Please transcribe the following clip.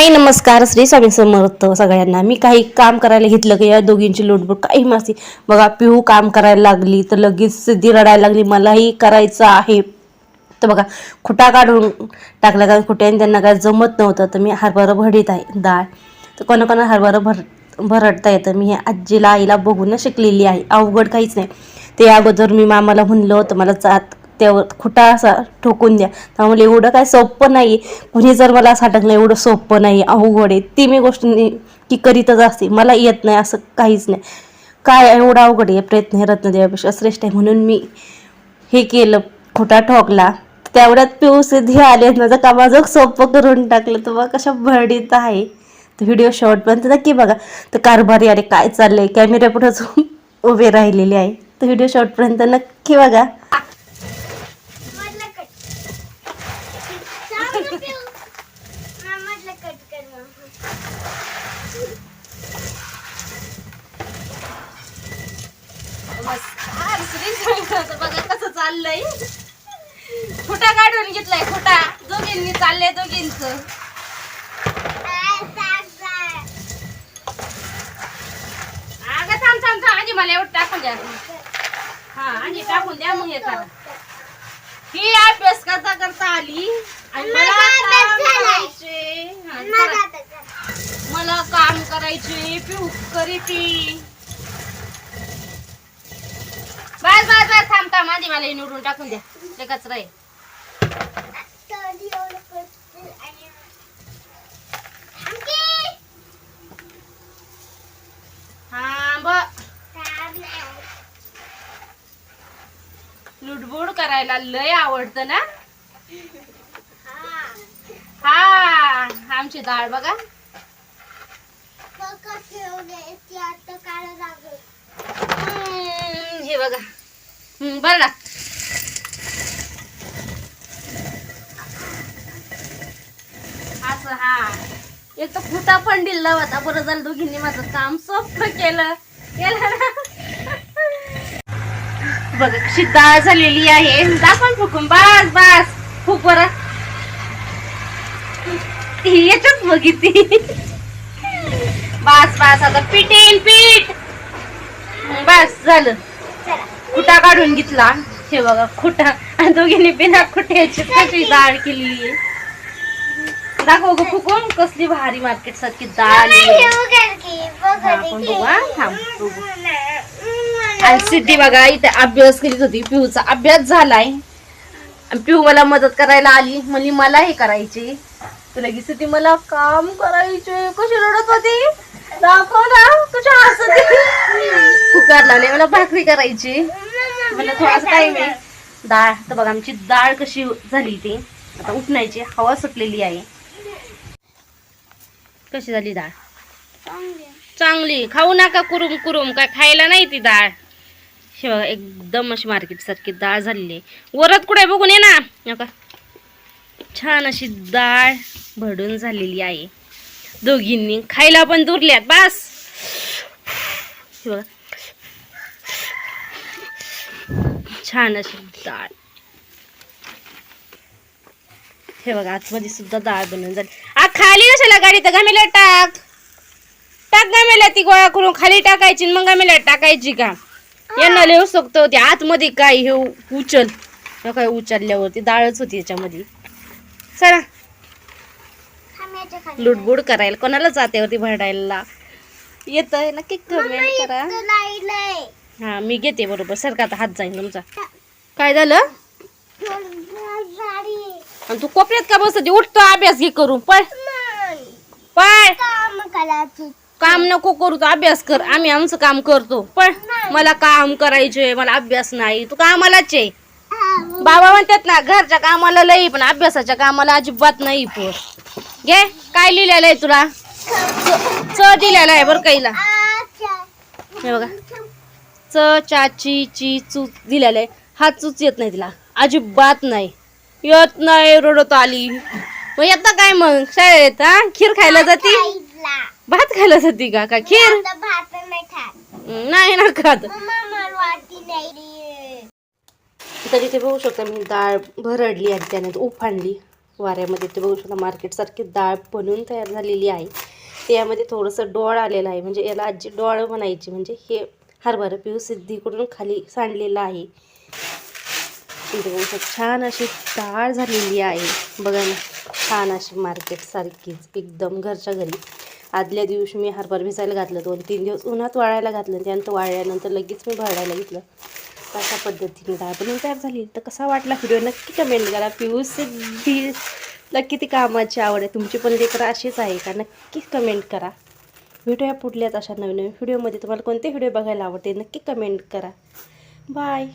हाय नमस्कार श्री स्वामी समर्थ सगळ्यांना. मी काही काम करायला घेतलं की? या दोघींची लोटबोट काही मासी. बघा पिहू काम करायला लागली तर लगेच सिद्धी रडायला लागली. मलाही करायचं आहे. तर बघा खुटा काढून टाकला कारण खुट्याने त्यांना काय जमत नव्हतं. तर मी हरभरं भरीत आहे डाळ. तर कोणाकोणा हरभरं भर भरडता येतं. मी हे आजीला आईला बघूनच शिकलेली आहे. अवघड काहीच नाही. ते अगोदर मी मामाला म्हणलं होतं मला जात त्यावर खुटा असा ठोकून द्या. त्यामुळे एवढं काय सोपं नाही. कुणी जर मला असं अटकलं एवढं सोपं नाही अवघड आहे. ती मी गोष्ट की करीतच असते. मला येत नाही असं काहीच नाही. काय एवढं अवघड आहे प्रयत्न हे रत्न देवापेक्षा श्रेष्ठ आहे म्हणून मी हे केलं. खोटा ठोकला. तेवढ्यात पिऊ सिद्धी आले. माझं कामाजोग सोपं करून टाकलं. तर बघा कशा भरडीत आहे. तर व्हिडिओ शॉर्टपर्यंत नक्की बघा. तर कारभारी अरे काय चाललंय? कॅमेरा पुढंच उभे राहिलेले आहे. तर व्हिडिओ शॉर्टपर्यंत नक्की बघा म्हटलं कट सांग ना पिऊ. हा, म्हटलं कट कर मग. बघा कसं चाललंय खोटा काढून घेतलाय खोटा दोघींनी चाललंय दोघींच अगं थांब थांब थांब आजी मला एवढं टाकून द्या हा आजी टाकून द्या मग हे ही अभ्यास करता करता आली आणि मला काम अभ्यास मला काम करायचे पिऊ करी ती बस बस थांब आधी मला निवडून टाकून द्या ते कचरा आहे. हा. लुडबुड करायला लय आवडतं ना हा. आमची डाळ बघा हे बघा बरं लाग असं हा. एक तर फुटा पण दिला होता बरं झालं दोघींनी माझं काम सोपं केलं. केलं ना? बघ कशी डाळ झालेली आहे. दाखवून फुकून बस बस. फुक बरं. याच्याच बघितली बस बस आता पीठ. पीठ बस झालं. खुटा काढून घेतला. हे बघा खुटा. आणि दोघींनी बिना खुट्याची कशी डाळ केली दाखव ग फुकून कसली भारी मार्केट सारखी डाळ की. आपण की. बघू, हा. थांब, बघू. आणि सिद्धी बघा इथे अभ्यास करीत होती. पिऊचा अभ्यास झालाय. पिऊ मला मदत करायला आली. म्हणली मला हे करायचे. तर लगेच सिद्धी मला काम करायचे. कशी रडत होती? दाखव ना हसत नाही मला भाकरी करायची. मला थोडासा टाइम आहे. डाळ तर बघा आमची डाळ कशी झाली ती. आता उठण्याची हवा सुटलेली आहे. कशी झाली डाळ चांगली. खाऊ नका कुरुम कुरुम काय खायला नाही ती डाळ हे बघा एकदम अशी मार्केट सारखी डाळ झालेली आहे. वरत कुठे बघून ये ना. छान अशी डाळ भडून झालेली आहे. दोघींनी खायला पण दुरल्यात बस. बघा. छान अशी डाळ. हे बघा आतमध्ये सुद्धा डाळ बनवून झाली. आ खाली कशाला गाडी? तर गमेला टाक. टाक गमेला ती गोळा करून खाली टाकायची मग गमेला टाकायची का? यांना लिहू शकतो ते आतमध्ये काय हे उचल. काय उचलल्यावरती डाळच होती याच्यामध्ये. चला. लुडबुड करायला. कोणाला जात्यावरती भरडायला? येत आहे नक्की कमेंट करा. हा मी घेते बरोबर. सारखा आता हात जाईन तुमचा. काय झालं. आणि तू कोपऱ्यात का बसते उठतो अभ्यास घे करू पळ. पळ काम करायचं. काम नको करू तू अभ्यास कर. आम्ही आमचं काम करतो. पण मला काम करायचंय मला अभ्यास नाही. तू कामालाच आहे हा, बाबा म्हणतात ना घरच्या कामाला लई पण अभ्यासाच्या कामाला अजिबात नाही पोर. घे काय लिहिलेलं आहे तुला? च- दिलेला आहे बरं काहीला. हे बघा. च चाची ची चू दिलेलं आहे. हा चूच येत नाही तिला. अजिबात नाही. येत नाही रडत आली. मग येतं काय मग? शाळेत हा? खीर खायला जाती. भात खायला जाती का? का खीर? नाही ना खात. तर इथे बघू शकता मी डाळ भरडली आणि त्याने उफाणली वाऱ्यामध्ये ते बघू शकता मार्केटसारखी डाळ बनवून तयार झालेली आहे. त्यामध्ये थोडंसं डोळ आलेलं आहे. म्हणजे याला आजी डोळ म्हणायची. म्हणजे हे हरभरा पिऊ सिद्धीकडून खाली सांडलेलं आहे. बघू छान अशी डाळ झालेली आहे. बघा ना छान अशी मार्केटसारखीच एकदम घरच्या घरी. आदल्या दिवशी मी हरभर भिजायला घातलं दोन तीन दिवस उन्हात वाळायला घातलं त्यानंतर वाळल्यानंतर लगेच मी भरायला घेतलं. अशा पद्धतीने डाळ बनवून तयार झाली तर कसा वाटला व्हिडिओ नक्की कमेंट करा. पिऊ सिद्धीला किती कामाची आवड आहे? तुमची पण लेकरं अशीच आहे का? नक्की कमेंट करा. व्हिडिओ पुढल्याच अशा नवीन नवीन व्हिडिओमध्ये तुम्हाला कोणते व्हिडिओ बघायला आवडते? नक्की कमेंट करा. बाय